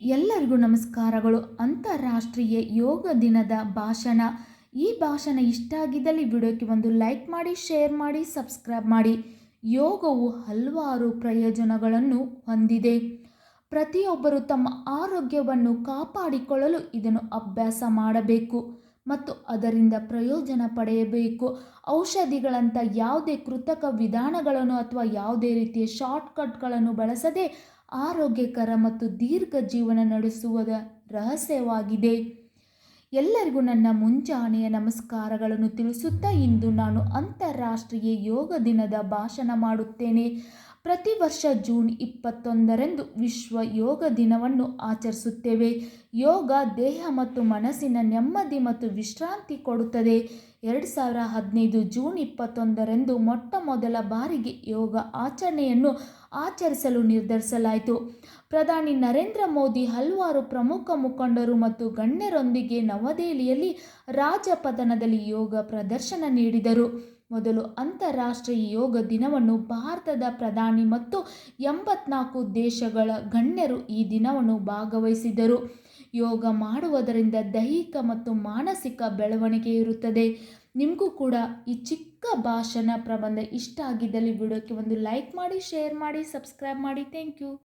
ಎಲ್ಲರಿಗೂ ನಮಸ್ಕಾರಗಳು. ಅಂತಾರಾಷ್ಟ್ರೀಯ ಯೋಗ ದಿನದ ಭಾಷಣ. ಈ ಭಾಷಣ ಇಷ್ಟ ಆಗಿದ್ದಲ್ಲಿ ವಿಡಿಯೋಕ್ಕೆ ಒಂದು ಲೈಕ್ ಮಾಡಿ, ಶೇರ್ ಮಾಡಿ, ಸಬ್ಸ್ಕ್ರೈಬ್ ಮಾಡಿ. ಯೋಗವು ಹಲವಾರು ಪ್ರಯೋಜನಗಳನ್ನು ಹೊಂದಿದೆ. ಪ್ರತಿಯೊಬ್ಬರು ತಮ್ಮ ಆರೋಗ್ಯವನ್ನು ಕಾಪಾಡಿಕೊಳ್ಳಲು ಇದನ್ನು ಅಭ್ಯಾಸ ಮಾಡಬೇಕು ಮತ್ತು ಅದರಿಂದ ಪ್ರಯೋಜನ ಪಡೆಯಬೇಕು. ಔಷಧಿಗಳಂಥ ಯಾವುದೇ ಕೃತಕ ವಿಧಾನಗಳನ್ನು ಅಥವಾ ಯಾವುದೇ ರೀತಿಯ ಶಾರ್ಟ್ಕಟ್ಗಳನ್ನು ಬಳಸದೆ ಆರೋಗ್ಯಕರ ಮತ್ತು ದೀರ್ಘ ಜೀವನ ನಡೆಸುವುದ ರಹಸ್ಯವಾಗಿದೆ. ಎಲ್ಲರಿಗೂ ನನ್ನ ಮುಂಜಾನೆಯ ನಮಸ್ಕಾರಗಳನ್ನು ತಿಳಿಸುತ್ತಾ ಇಂದು ನಾನು ಅಂತಾರಾಷ್ಟ್ರೀಯ ಯೋಗ ದಿನದ ಭಾಷಣ ಮಾಡುತ್ತೇನೆ. ಪ್ರತಿ ವರ್ಷ ಜೂನ್ ಇಪ್ಪತ್ತೊಂದರಂದು ವಿಶ್ವ ಯೋಗ ದಿನವನ್ನು ಆಚರಿಸುತ್ತೇವೆ. ಯೋಗ ದೇಹ ಮತ್ತು ಮನಸ್ಸಿನ ನೆಮ್ಮದಿ ಮತ್ತು ವಿಶ್ರಾಂತಿ ಕೊಡುತ್ತದೆ. ಎರಡು ಸಾವಿರ ಹದಿನೈದು ಜೂನ್ ಇಪ್ಪತ್ತೊಂದರಂದು ಮೊಟ್ಟ ಮೊದಲ ಬಾರಿಗೆ ಯೋಗ ಆಚರಣೆಯನ್ನು ಆಚರಿಸಲು ನಿರ್ಧರಿಸಲಾಯಿತು. ಪ್ರಧಾನಿ ನರೇಂದ್ರ ಮೋದಿ ಹಲವಾರು ಪ್ರಮುಖ ಮುಖಂಡರು ಮತ್ತು ಗಣ್ಯರೊಂದಿಗೆ ನವದೆಹಲಿಯಲ್ಲಿ ರಾಜಪಥನದಲ್ಲಿ ಯೋಗ ಪ್ರದರ್ಶನ ನೀಡಿದರು. ಮೊದಲು ಅಂತಾರಾಷ್ಟ್ರೀಯ ಯೋಗ ದಿನವನ್ನು ಭಾರತದ ಪ್ರಧಾನಿ ಮತ್ತು ಎಂಬತ್ನಾಲ್ಕು ದೇಶಗಳ ಗಣ್ಯರು ಈ ದಿನವನ್ನು ಭಾಗವಹಿಸಿದರು. ಯೋಗ ಮಾಡುವುದರಿಂದ ದೈಹಿಕ ಮತ್ತು ಮಾನಸಿಕ ಬೆಳವಣಿಗೆ ಇರುತ್ತದೆ. ನಿಮಗೂ ಕೂಡ ಈ ಚಿಕ್ಕ ಭಾಷಣ ಪ್ರಬಂಧ ಇಷ್ಟ ಆಗಿದ್ದಲ್ಲಿ ವಿಡಿಯೋಕ್ಕೆ ಒಂದು ಲೈಕ್ ಮಾಡಿ ಶೇರ್ ಮಾಡಿ ಸಬ್ಸ್ಕ್ರೈಬ್ ಮಾಡಿ. Thank you